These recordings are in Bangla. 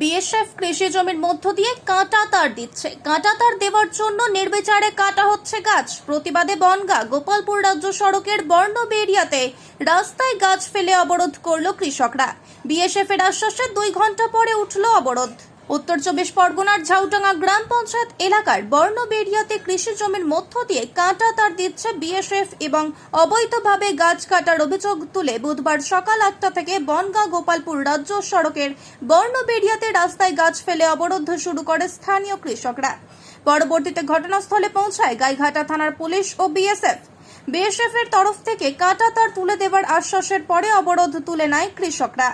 বিএসএফ কৃষি জমির মধ্য দিয়ে কাঁটা তার দিচ্ছে। কাঁটা তার দেওয়ার জন্য নির্বিচারে কাটা হচ্ছে গাছ। প্রতিবাদে বনগা, গোপালপুর রাজ্য সড়কের বর্ণ বেরিয়াতে রাস্তায় গাছ ফেলে অবরোধ করল কৃষকরা। বিএসএফ এর আশ্বাসে দুই ঘণ্টা পরে উঠল অবরোধ। উত্তর চব্বিশ পরগনার ঝাউটাঙ্গা গ্রাম পঞ্চায়েত এলাকার বর্ণবেরিয়াতে কৃষি জমির মধ্য দিয়ে কাঁটা তার দিচ্ছে বিএসএফ এবং অবৈধভাবে গাছ কাটার অভিযোগ তুলে বুধবার সকাল আটটা থেকে বনগাঁ গোপালপুর রাজ্য সড়কের বর্ণবেরিয়াতে রাস্তায় গাছ ফেলে অবরোধ শুরু করে স্থানীয় কৃষকরা। পরবর্তীতে ঘটনাস্থলে পৌঁছায় গাইঘাটা থানার পুলিশ ও বিএসএফ। বিএসএফ এর তরফ থেকে কাঁটা তার তুলে দেওয়ার আশ্বাসের পরে অবরোধ তুলে নেয় কৃষকরা।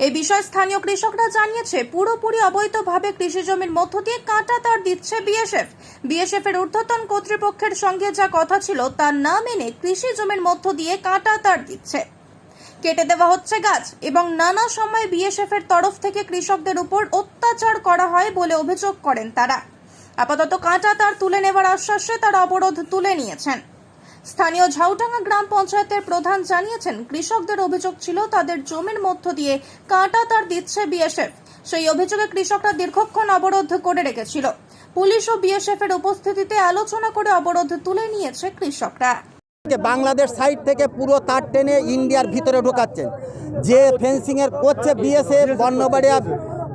এই বিষয়ে স্থানীয় কৃষকরা জানিয়েছে, পুরোপুরি অবৈধভাবে কৃষি জমির মধ্য দিয়ে কাঁটা তার দিচ্ছে বিএসএফ। বিএসএফ এর ঊর্ধ্বতন কর্তৃপক্ষের সঙ্গে যা কথা ছিল, তা না মেনে কৃষি জমির মধ্য দিয়ে কাঁটা তার দিচ্ছে। কেটে দেওয়া হচ্ছে গাছ এবং নানা সময় বিএসএফ এর তরফ থেকে কৃষকদের উপর অত্যাচার করা হয় বলে অভিযোগ করেন তারা। আপাতত কাঁটা তার তুলে নেওয়ার আশ্বাসে তারা অবরোধ তুলে নিয়েছেন। স্থানীয় ঝাউটাঙ্গা গ্রাম পঞ্চায়েতের প্রধান জানিয়েছেন, কৃষকদের অভিযোগ ছিল তাদের জমির মধ্য দিয়ে কাঁটা তার দিচ্ছে বিএসএফ। সেই অভিযোগে কৃষকরা দীর্ঘক্ষণ অবরোধ করে রেখেছিল। পুলিশ ও বিএসএফ এর উপস্থিতিতে আলোচনা করে অবরোধ তুলে নিয়েছে কৃষকরা। বাংলাদেশ সাইড থেকে পুরো তার টেনে ইন্ডিয়ার ভিতরে ঢোকাচ্ছেন। যে ফেন্সিংয়ের করছে বিএসএফ, বর্ণবাড়িয়া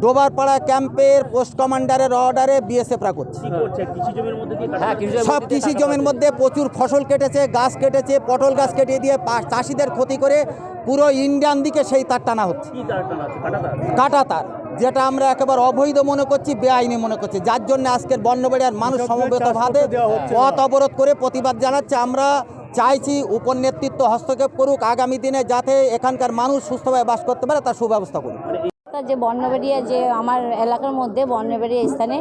ডোবারপাড়া ক্যাম্পের পোস্ট কমান্ডারের অর্ডারে বিএসএফরা করছে। কি করছে? কৃষি জমির মধ্যে দিয়ে কাটা সব কৃষি জমির মধ্যে প্রচুর ফসল কেটেছে গাছ কেটেছে পটল গাছ কেটে দিয়ে পা- চাষিদের ক্ষতি করে পুরো ইন্ডিয়ান দিকে সেই তার টানা হচ্ছে। কি তার কাটা তার? যেটা আমরা একেবারে অবৈধ মনে করছি বেআইনি মনে করছি। যার জন্য আজকের বর্ণবাড়িয়ার মানুষ সমবেত ভাবে পথ অবরোধ করে প্রতিবাদ জানাচ্ছে। আমরা চাইছি উপর নেতৃত্ব হস্তক্ষেপ করুক আগামী দিনে যাতে এখানকার মানুষ সুস্থভাবে বাস করতে পারে তার সুব্যবস্থা করুক। রাস্তা যে বর্ণবেড়িয়া যে আমার এলাকার মধ্যে বর্ণবেড়িয়া স্থানে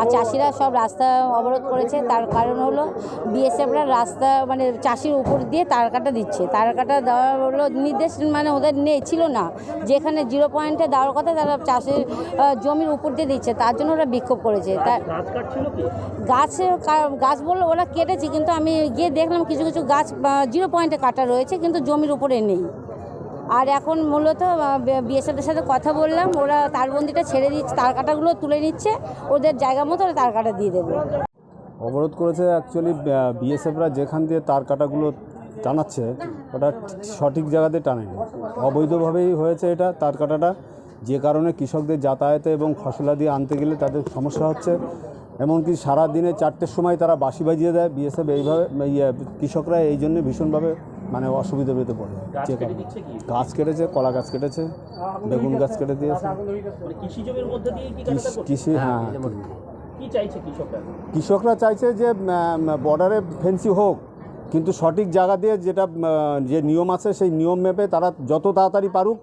আর চাষিরা সব রাস্তা অবরোধ করেছে। তার কারণ হলো বিএসএফরা রাস্তা মানে চাষির উপর দিয়ে তার কাটা দিচ্ছে। তার কাটা দেওয়া হলো নির্দেশ মানে ওদের নেই ছিল না। যেখানে জিরো পয়েন্টে দেওয়ার কথা তারা চাষের জমির উপর দিয়ে দিচ্ছে। তার জন্য ওরা বিক্ষোভ করেছে। তা গাছ গাছ বলল ওরা কেটেছে কিন্তু আমি গিয়ে দেখলাম কিছু কিছু গাছ জিরো পয়েন্টে কাটা রয়েছে কিন্তু জমির উপরে নেই। আর এখন মূলত বিএসএফের সাথে কথা বললাম ওরা তারবন্দিটা ছেড়ে দিচ্ছে তার কাটাগুলো তুলে নিচ্ছে ওদের জায়গা মতো তার কাটা দিয়ে দেবে। অবরোধ করেছে অ্যাকচুয়ালি বিএসএফরা যেখান দিয়ে তার কাটাগুলো টানাচ্ছে ওটা সঠিক জায়গাতে টানেনি। অবৈধভাবেই হয়েছে এটা তার কাটাটা। যে কারণে কৃষকদের যাতায়াতে এবং ফসলাদি আনতে গেলে তাদের সমস্যা হচ্ছে। এমনকি সারা দিনে চারটের সময় তারা বাসি বাজিয়ে দেয় বিএসএফ এইভাবে ইয়ে, কৃষকরা এই জন্য ভীষণভাবে মানে অসুবিধার ভিতরে পড়ে গাছ যে কারণে। গাছ কেটেছে কলা গাছ কেটেছে বেগুন গাছ কেটে দিয়েছে। মানে কৃষি দিয়ে কি কৃষি- কৃষি হ্যাঁ। কৃষকরা? কৃষকরা চাইছে যে বর্ডারে ফেন্সি হোক। কিন্তু সঠিক জায়গা দিয়ে যেটা যে নিয়ম আছে সেই নিয়ম মেপে তারা যত তাড়াতাড়ি পারুক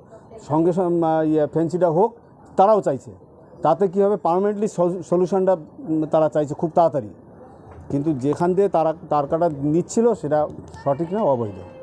সঙ্গে সঙ্গে ইয়ে ফেন্সিটা হোক তারাও চাইছে। তাতে কী হবে? পারমানেন্টলি সলিউশনটা তারা চাইছে খুব তাড়াতাড়ি। কিন্তু যেখান দিয়ে তারা তার কাটা নিচ্ছিল সেটা সঠিক না অবৈধ?